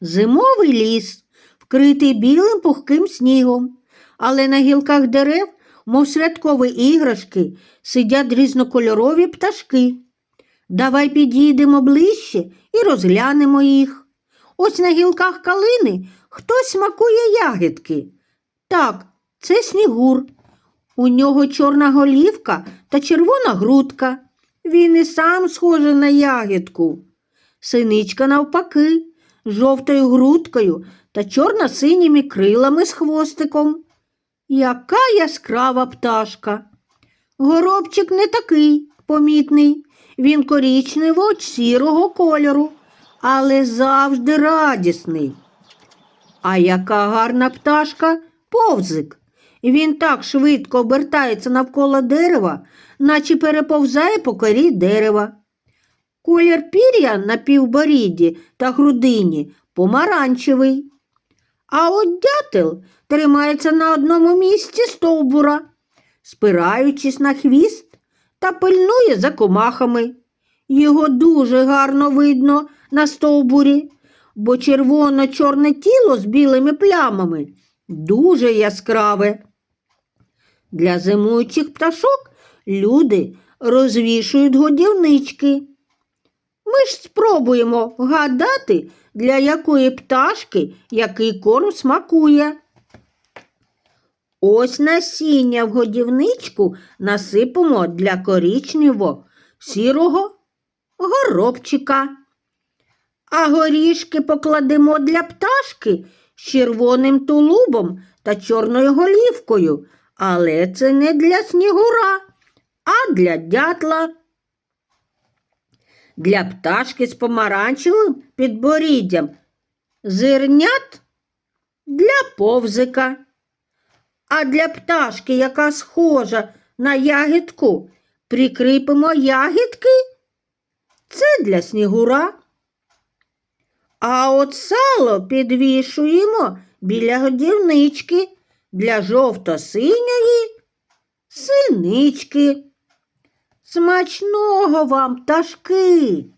Зимовий ліс, вкритий білим пухким снігом, але на гілках дерев, мов святкові іграшки, сидять різнокольорові пташки. Давай підійдемо ближче і розглянемо їх. Ось на гілках калини хтось смакує ягідки. Так, це снігур. У нього чорна голівка та червона грудка. Він і сам схожий на ягідку. Синичка навпаки, жовтою грудкою та чорно-синіми крилами з хвостиком. Яка яскрава пташка. Горобчик не такий помітний. Він корічнево сірого кольору, але завжди радісний. А яка гарна пташка повзик. Він так швидко обертається навколо дерева, наче переповзає по корі дерева. Колір пір'я на півборіді та грудині помаранчевий. А от дятел тримається на одному місці стовбура, спираючись на хвіст та пильнує за комахами. Його дуже гарно видно на стовбурі, бо червоно-чорне тіло з білими плямами дуже яскраве. Для зимуючих пташок люди розвішують годівнички. Ми ж спробуємо вгадати, для якої пташки який корм смакує. Ось насіння в годівничку насипемо для корічневого сірого горобчика. А горішки покладемо для пташки з червоним тулубом та чорною голівкою, але це не для снігура, а для дятла. Для пташки з помаранчевим підборіддям зернят для повзика. А для пташки, яка схожа на ягідку, прикріпимо ягідки. Це для снігура. А от сало підвішуємо біля годівнички для жовто-синьої синички. Смачного вам пташки!